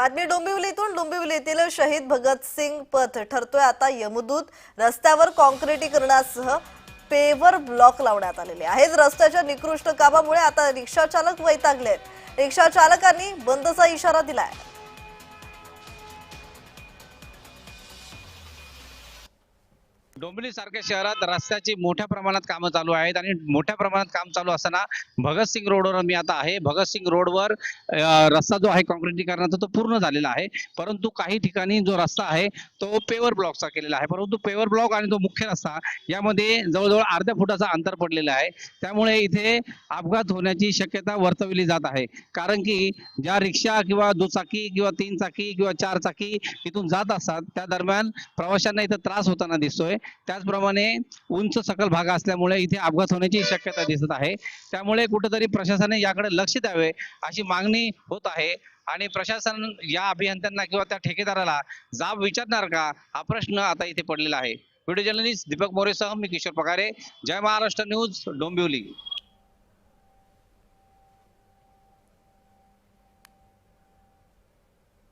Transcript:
बातमी डोंबिवलीतून डोंबिवलीतील शहीद भगतसिंग पथ ठरतोय. आता यमदूत रस्त्यावर कॉन्क्रिटीकरणासह पेवर ब्लॉक लावण्यात आलेले आहेत रस्त्याच्या निकृष्ट कामामुळे आता रिक्षा चालक आहेत रिक्षा चालकांनी बंदचा इशारा दिलाय. डोंबिवली सारख्या शहरात रस्त्याची मोठ्या प्रमाणात कामं चालू आहेत आणि मोठ्या प्रमाणात काम चालू असताना भगतसिंग रोडवर मी आता आहे. भगतसिंग रोडवर रस्ता जो आहे काँक्रिटीकरणाचा तो पूर्ण झालेला आहे. परंतु काही ठिकाणी जो रस्ता आहे तो पेवर ब्लॉकचा केलेला आहे. परंतु पेवर ब्लॉक आणि तो मुख्य रस्ता यामध्ये जवळजवळ अर्ध्या फुटाचा अंतर पडलेलं आहे. त्यामुळे इथे अपघात होण्याची शक्यता वर्तवली जात आहे. कारण की ज्या रिक्षा किंवा दुचाकी किंवा तीन चाकी किंवा चार चाकी इथून जात असतात त्या दरम्यान प्रवाशांना इथं त्रास होताना दिसतोय. त्याचप्रमाणे उंच सकल भाग असल्यामुळे इथे अपघात होण्याची शक्यता दिसत आहे. त्यामुळे कुठेतरी प्रशासनाने याकडे लक्ष द्यावे अशी मागणी होत आहे. आणि प्रशासन या अभियंत्यांना किंवा त्या ठेकेदाराला जाब विचारणार का? हा प्रश्न आता इथे पडलेला आहे. व्हिडिओ जर्नलिस्ट दीपक मोरेसह मी किशोर पगारे. जय महाराष्ट्र न्यूज डोंबिवली.